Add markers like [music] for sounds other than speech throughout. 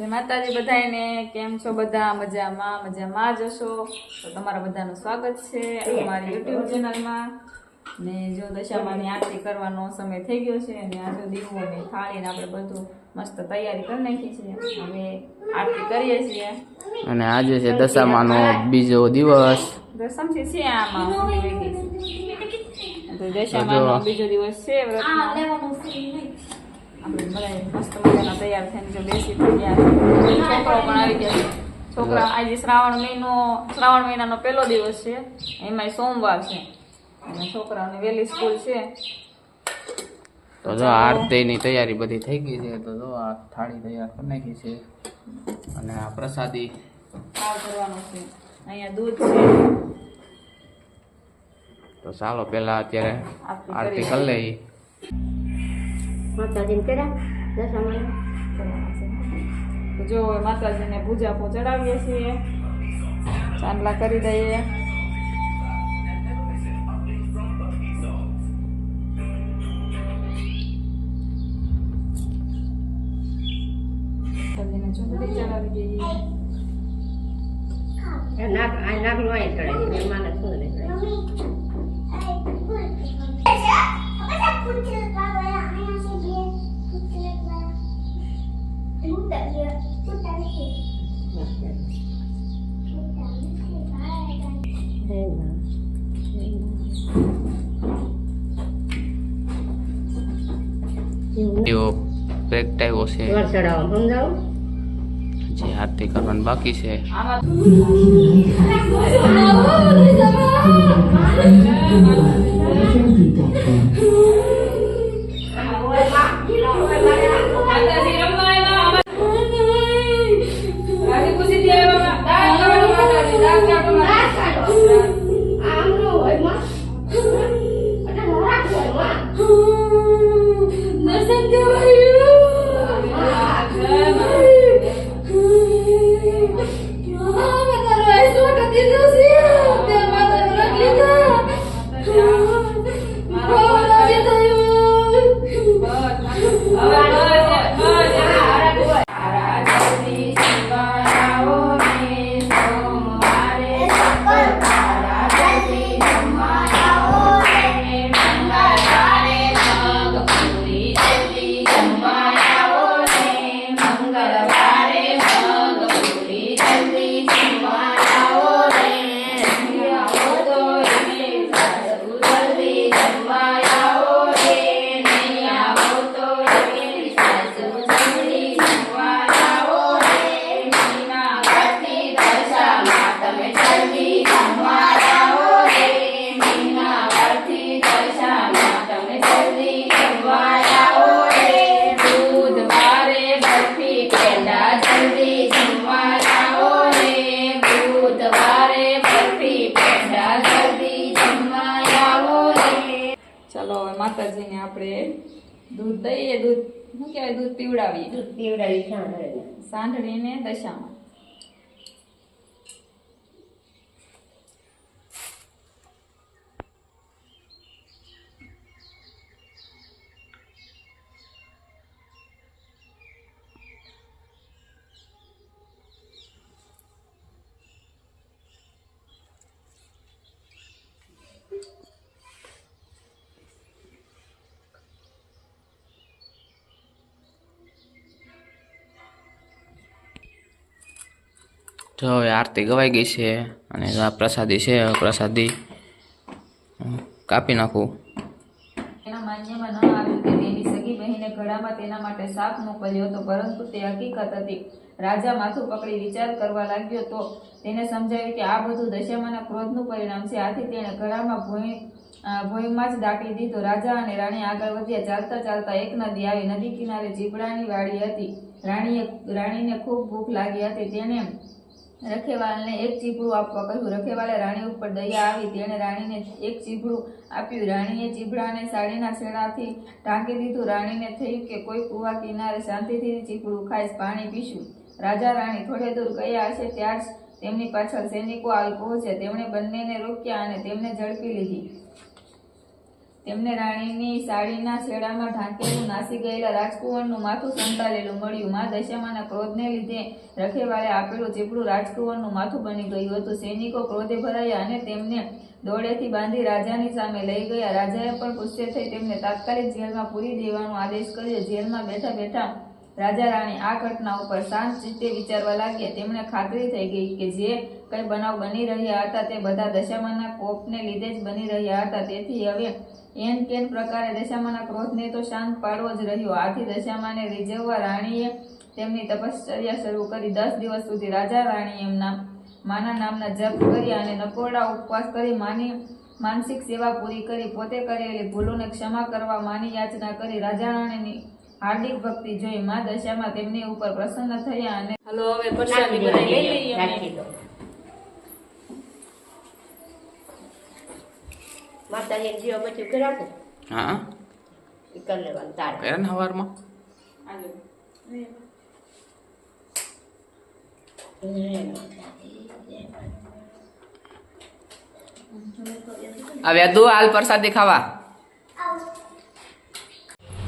જય માતાજી બધાને કેમ છો બધા? મજામાં? મજામાં જ હશો? તો તમારા બધાનું સ્વાગત છે અમારી યુટ્યુબ ચેનલમાં. ને જો દશામાની આરતી કરવાનો સમય થઈ ગયો છે અને આ જો દીવો ને થાળીને આપણે બધું મસ્ત તૈયારી કરી નાખી છે. હવે આરતી કરીએ છીએ. અને આજે છે દશામાનો બીજો દિવસ. દસમથી છે આમાં. છે તો દશામાનો બીજો દિવસ છે વ્રતનો. આપણે બધા મસ્ત મજાના તૈયાર થઈને જો બેસી થઈ ગયા છોકરાઓ પણ આવી ગયા છોકરા આજે શ્રાવણ મહિનો શ્રાવણ મહિનાનો પહેલો દિવસ છે. એમાંય સોમવાર છે. અને છોકરાઓની વહેલી સ્કૂલ છે. તો જો આરતીની તૈયારી બધી થઈ ગઈ છે તો જો આ થાળી તૈયાર કરી નાખી છે. અને આ પ્રસાદી. ખાવ કરવાનો છે. અહીંયા દૂધ છે. તો ચાલો પહેલા અત્યારે આરતી કરી લઈએ. માતાજીને કર્યા દશામાં જો માતાજીને પૂજા પો ચડાવીએ છીએ ચાંદલા કરી દઈએ. એવો ટાઈવો છે. જે આરતી કરવાની બાકી છે. આમાં દૂધ દઈએ દૂધ શું કહેવાય દૂધ પીવડાવીએ. દૂધ પીવડાવી સાંભળે સાંઢળીને દશામાં. જો હવે આરતી ગવાઈ ગઈ છે અને આ પ્રસાદી છે પ્રસાદી કાપી નાખું. એના માન્યમાં ન આવ્યું સગી બહેને ઘડામાં તેના માટે સાપ મોકલ્યો હતો, પરંતુ તે હકીકત હતી. રાજા માથું પકડી વિચાર કરવા લાગ્યો તો તેને સમજાવ્યું કે આ બધું દશામાના ક્રોધનું પરિણામ છે. આથી તેણે ઘડામાં ભોંય ભોઈમાં જ દાટી દીધો. રાજા અને રાણી આગળ વધ્યા. ચાલતા ચાલતા એક નદી આવી. નદી કિનારે જીબડાની વાડી હતી. રાણીએ, રાણીને ખૂબ ભૂખ લાગી હતી. તેણે રખેવાલને એક ચીપડું આપવા કહ્યું. રખેવાલે રાણી ઉપર દયા આવી. તેણે રાણીને એક ચીપડું આપ્યું. રાણીએ ચીપડાને સાડીના છેડાથી ઢાંકી દીધું. રાણીને થયું કે કોઈ કુવા કિનારે શાંતિથી ચીપડું ખાઈશ, પાણી પીશું. રાજા રાણી થોડે દૂર ગયા હશે ત્યાં જ તેમની પાછળ સૈનિકો આવી પહોંચ્યા. તેમણે બંનેને રોક્યા અને તેમને ઝડપી લીધી. તેમને રાણીની સાડીના છેડામાં ઢાંકેલું નાસી ગયેલા રાજકુંવરનું માથું સંતાડેલું મળ્યું. મા દશામાના ક્રોધને લીધે રખેવાળે આપેલું ચીપડું રાજકુંવરનું માથું બની ગયું હતું. સૈનિકો ક્રોધે ભરાયા અને તેમને દોડેથી બાંધી રાજાની સામે લઈ ગયા. રાજાએ પણ ગુસ્સે થઈ તેમને તાત્કાલિક જેલમાં પૂરી દેવાનો આદેશ કર્યો. જેલમાં બેઠા બેઠા રાજા રાણી આ ઘટના ઉપર શાંત ચિત્તે વિચારવા લાગ્યા. તેમણે ખાતરી થઈ ગઈ કે જે કઈ બનાવ બની રહ્યા હતા તે બધા દશામાના કોપને લીધે જ બની રહ્યા હતા. તેથી હવે એન કેન પ્રકારે દશામાના ક્રોધને તો શાંત પાડવો જ રહ્યો. આથી દશામાને રીઝવવા રાણીએ તેમની તપશ્ચર્યા શરૂ કરી. દસ દિવસ સુધી રાજા રાણી એમના માના નામના જપ કર્યા અને નકોરડા ઉપવાસ કરી માની માનસિક સેવા પૂરી કરી. પોતે કરેલી ભૂલોને ક્ષમા કરવા માની યાચના કરી. રાજા રાણીની હાર્દિક ભક્તિ જોઈ મા દશામાં તેમની ઉપર પ્રસન્ન થયા અને હલો હવે પ્રસાદી બનાવી લઈ લઈએ અમે. રાખી દો માતાજી જીવો હા. એ લેવાનું તારે. કરે ને સવારમાં હવે દુ હાલ પ્રસાદી ખાવા.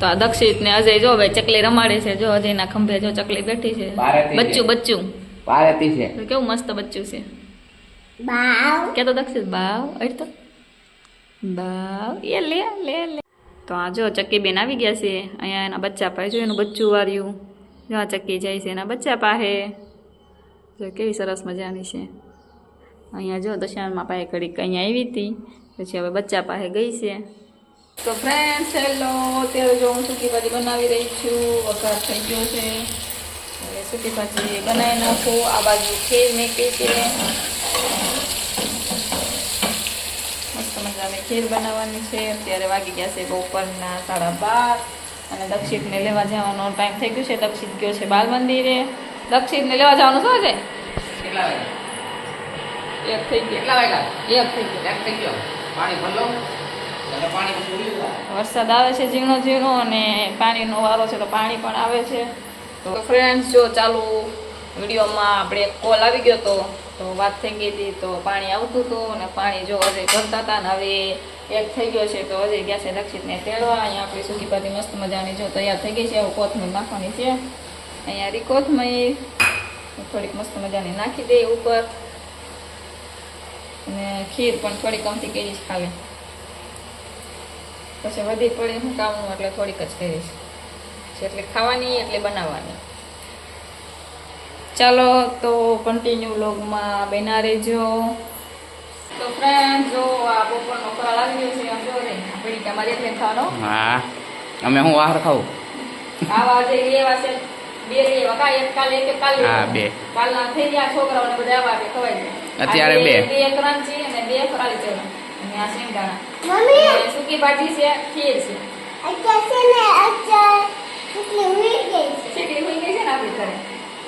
તો આ દક્ષિત ને અજય જો ભાઈ ચકલી રમાડે છે જો અજયના ખંભે જો ચકલી બેઠી છે. બચ્ચું બચ્ચું. પારેતી છે. કેવું મસ્ત બચ્ચું છે. કે તો દક્ષિત બાવ અડ તો. બાવ એ લે લે લે. તો આ જો ચક્કી બેન આવી ગયા છે અહીંયા એના બચ્ચા પાસે જો એનું બચ્ચું વાર્યું. જો આ ચક્કી જાય છે એના બચ્ચા પાસે. જો કેવી સરસ મજાની છે. અહીંયા જો દશામાં પાસે ઘડીક અહીંયા આવી હતી. પછી હવે બચ્ચા પાસે ગઈ છે. તો ફ્રેન્ડ્સ હેલો અત્યારે જો હું સૂકી ભાજી બનાવી રહી છું. વઘાર થઈ ગયો છે. હવે સૂકી ભાજી બનાવી નાખું. આ બાજુ ખીર મેકી છે મસ્ત મજાની ખીર બનાવવાની છે. અત્યારે વાગી ગયા છે બપોરના સાડા બાર અને દક્ષિતને લેવા જવાનો ટાઈમ થઈ ગયો છે. દક્ષિત ગયો છે બાલ મંદિરે. દક્ષિતને લેવા જવાનું શું છે એક થઈ ગયો. એક થઈ ગયો. એક થઈ ગયો. પાણી ભરલો વરસાદ આવે છે ઝીણો ઝીણો અને પાણીનો વારો છે તો પાણી પણ આવે છે. તો ફ્રેન્ડ્સ જો ચાલુ વિડીયોમાં આપણે કોલ આવી ગયો હતો તો વાત થઈ ગઈ હતી તો પાણી આવતું હતું અને પાણી જો હજે ભરતા હતા ને હવે એક થઈ ગયો છે તો હજે ગયા છે દક્ષિતને તેડવા. અહીંયા આપણી ભાજી મસ્ત મજાની જો તૈયાર થઈ ગઈ છે. હવે કોથમીર નાખવાની છે. અહીંયા રી કોથમીર થોડીક મસ્ત મજાની નાખી દઈ ઉપર. અને ખીર પણ થોડીક અમથી કરી છે ખાલી. પછી વધી પડી હું કામનું એટલે થોડીક જ કરીશ. એટલે ખાવાની એટલે બનાવવાની. ચાલો તો કન્ટિન્યુ લોગમાં બના રહેજો. તો ફ્રેન્ડ જો આ બપોરનો ખોરાક આવી ગયો છે આમ જો રે આપણી તમારી એટલે ખાવાનો? હા અમે હું આહાર ખાવું આવા જે લેવા છે બે લેવા. કા એક કાલે એક કાલે હા, બે. કાલના થઈ ગયા છોકરાઓને બધા આવા કે ખવાય છે અત્યારે બે. બે ક્રાંચી અને બે ફરાળી ચણા અને આ શેંગદાણા. મમ્મી? સૂકી ભાજી છે ખીર છે. અત્યારે છે ને અત્યારે કેટલી ઉડી ગઈ છે. ચીકલી હોઈ ગઈ છે ને આપણી ઘરે.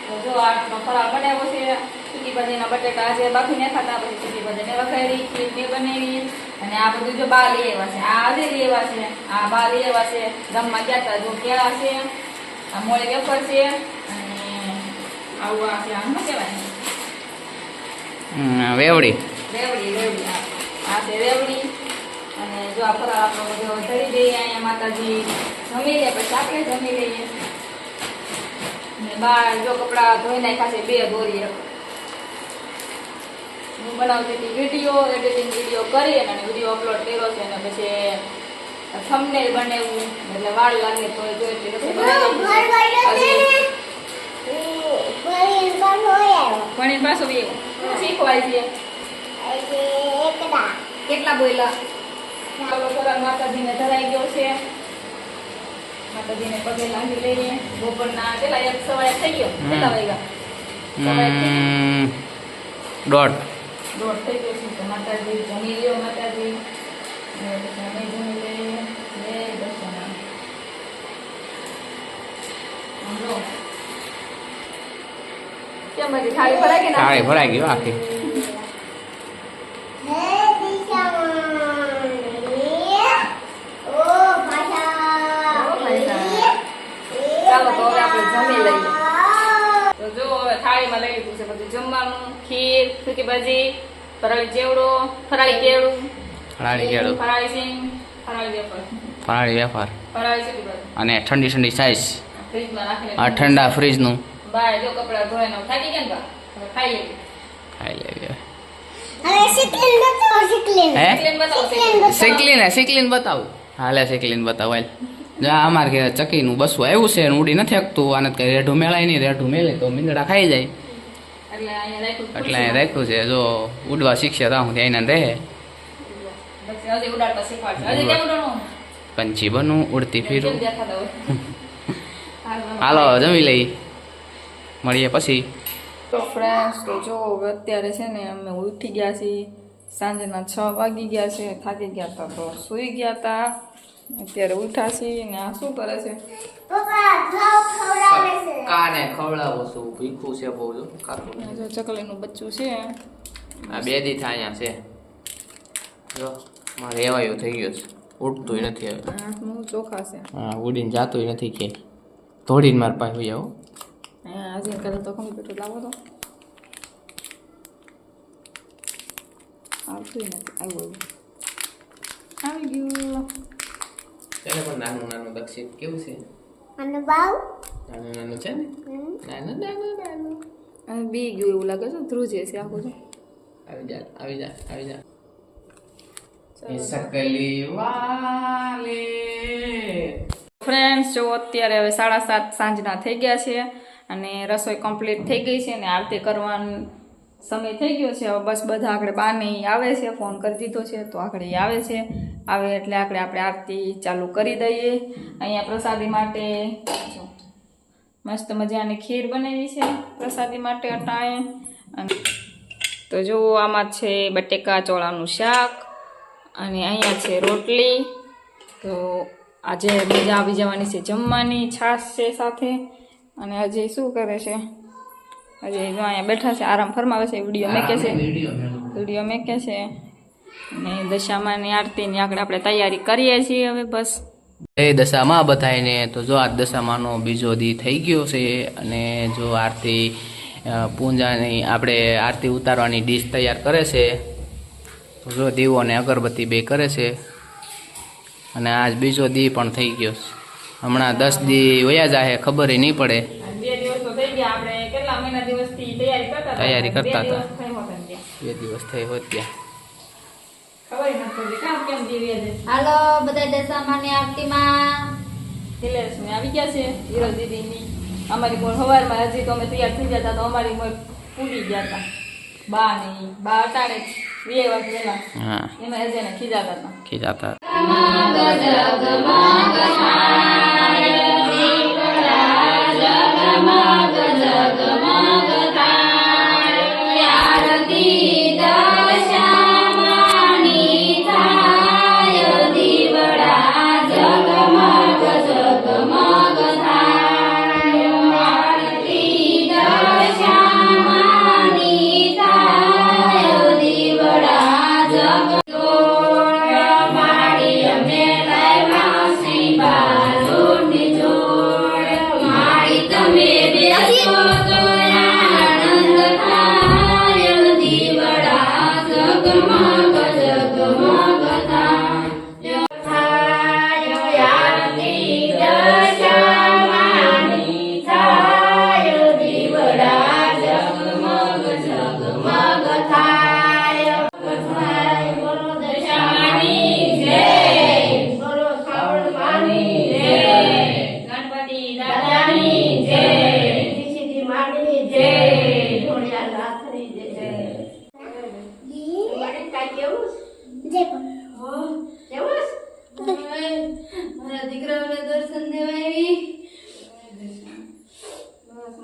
તો જો આ ફરાળ બનાવ્યો છે સૂકી ભાજીના બટેટા છે બાકી ને ખાતા પછી સૂકી ભાજીને વઘારી ખીરને બનાવી અને આ બધું જો બા લઈ આવ્યા છે. આ આજે લઈ આવ્યા છે આ બા લઈ આવ્યા છે. ગામમાં ગયા હતા જો કેળા છે આ મોળે વેફર છે અને આવું આ છે આમ શું કહેવાય? હમ, વેવડી. રેવડી રેવડી આ. છે રેવડી જો આ ફરાળ આપણો બધો ધરી દઈએ અહીંયા માતાજી. જમી લે પછી આપણે જમી લઈએ. ને બાર જો કપડા ધોઈ નાખ્યા છે બે દોરી હું બનાવતી હતી વીડિયો એડિટિંગ વીડિયો કરી અને વીડિયો અપલોડ કર્યો છે અને પછી થંબનેલ બનાવ્યું. એટલે વાળ લાગે તો જો એટલી પછી ભણીને બી શીખવાય છે. કેટલા બોયલા? ચાલો ફરાળ માતાજીને ધરાઈ ગયો છે. માતાજીને પગે લાગી લઈએ બપોરના કેટલા એક સવા થઈ ગયો કેટલા વાગ્યા. સવા થઈ ગયો. દોઢ. દોઢ થઈ ગયો છે માતાજી જમી લ્યો માતાજી. અમે જમી લઈએ. જય દર્શના કેમ થાળી ભરાઈ ગઈ થાળી ભરાઈ ગયો આખી હે દિશામાં ઓ પાછા ઓ પાછા. ચાલો તો હવે આપણે જમી લઈએ તો જો હવે થાળીમાં લઈ લીધું છે બધું જમવાનું ખીર ભાજી ફરાળી ચેવડો ફરાળી કેળું ફરાળી કેળું. ફરાળી સિંગ ફરાળી વેફર. ફરાળી વેફર. ફરાળી અને ઠંડી ઠંડી સાઈઝ. ફ્રીજમાં રાખીને આ ઠંડા ફ્રીજનું. બાય જો કપડા ધોઈને થાકી ગયા ને ખાઈ લેવી ખાઈ લેવી હવે શીખલીન બતાવો હે? બતાવું હાલે શેકલીને બતાવું હાલ. જા અમારે ઘેર ચકીનું બસવું આવ્યું છે ને ઉડી નથી શકતું આને કઈ રેઢું મેળાય નહીં રેઢું મેળે તો મીંદડા ખાઈ જાય. એટલે અહીંયા રાખ્યું એટલે અહીં રાખ્યું છે જો ઉડવા શીખશે તો હું ત્યાં રહે. પછી હજી ઉડાડતા શીખવાડશે. હજી કેમ ઉડાડવું? પંછી બનું ઉડતી ફીરું. [laughs] હાલો જમી લઈ મળીએ પછી. તો ફ્રેન્ડ્સ તો જો અત્યારે છે ને અમે ઉઠી ગયા છીએ. સાંજના છ વાગી ગયા છે થાકી ગયા હતા તો સૂઈ ગયા હતા. અત્યારે ઉઠા છીએ ને આ શું કરે છે? કાને ખવડાવો છું? ભીખું છે બહુ જો જો ચકલીનું બચ્ચું છે. આ બે દી અહીંયા છે. જો મારે એવાયું થઈ ગયો છે. ઉડતું નથી હવે. આંખનું ચોખા છે. હા ઉડીને જાતું નથી કે. ધોડીને માર પાસે હોઈ આવો. અહીંયા આજે કાલે તો કમ્પ્યુટર લાવો તો? આવતું નથી આવ્યું આવી ગયું. પણ નાનું નાનું દક્ષિણ કેવું છે? અને બાવ? નાનું નાનું છે ને? નાનું નાનું નાનું. અને બી ગયું એવું લાગે છે ધ્રુજે છે આખું. જો આવી જા આવી જા આવી જા. સકલી વાલે. ફ્રેન્ડ્સ જો અત્યારે હવે સાડા સાત સાંજના થઈ ગયા છે અને રસોઈ કમ્પ્લીટ થઈ ગઈ છે અને આરતી કરવાનો સમય થઈ ગયો છે, હવે બસ બધા આગળ બાને આવે છે, ફોન કરી દીધો છે, તો ઈ આવે છે. આવે એટલે આપણે આપણે આરતી ચાલુ કરી દઈએ. અહીંયા પ્રસાદી માટે મસ્ત મજાની ખીર બનાવી છે પ્રસાદી માટે અટાણે. અને તો જુઓ આમાં છે બટેકા ચોળાનું શાક અને અહીંયા છે રોટલી. તો આજે મજા આવી જવાની છે જમવાની છાશ છે સાથે. અને આજે શું કરે છે? અજય જો અહીંયા બેઠા છે આરામ ફરમાવે છે વીડિયો મેકે છે. વીડિયો મેકે છે. ને દશામાની આરતીની આગળ આપણે તૈયારી કરીએ છીએ હવે બસ. એ દશામાં બધાને તો જો આ દશામાનો બીજો દી થઈ ગયો છે અને જો આરતી પૂંજાની પૂજાની આપણે આરતી ઉતારવાની ડીશ તૈયાર કરે છે તો જો દીવો અને અગરબત્તી બે કરે છે. અને આજ બીજો દી પણ થઈ ગયો છે. હમણાં દસ દી વયા જાહે ખબર નહીં પડે બે દિવસ તો થઈ ગયા આપણે કેટલા મહિના દિવસથી તૈયારી કરતા હતા. બે દિવસ થઈ હોત ત્યાં. હાલો બધા દશામાની આરતીમાં. આવી ગયા છે હીરો દીદીની. અમારી મોર સવારમાં હજી તો અમે તૈયાર થઈ ગયા તો અમારી મોર પૂરી ગયા હતા. બા ને બા અટાણે બે વાગે પહેલા એમાં હજી એને ખીજાતા હતા. ખીજાતા. present.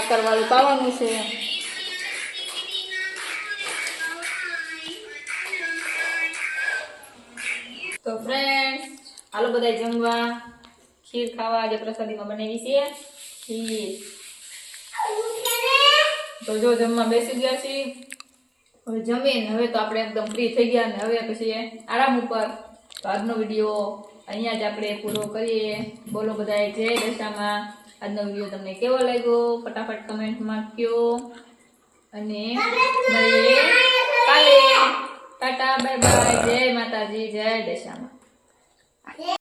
મસ્ત સાકર વાળું પાવાનું છે. તો ફ્રેન્ડ હાલો બધા જમવા. ખીર ખાવા આજે પ્રસાદીમાં બનાવી છે. ખીર. તો જો જમવા બેસી ગયા છીએ. હવે ને હવે તો આપણે એકદમ ફ્રી થઈ ગયા ને હવે પછી આરામ ઉપર. તો આજનો વીડિયો અહીંયા જ આપણે પૂરો કરીએ. બોલો બધાએ જય દશામાં. આજનો વીડિયો તમને કેવો લાગ્યો? ફટાફટ કમેન્ટમાં કયો. અને મળીએ કાલે. ટાટા બાય બાય જય માતાજી, જય દશામાં.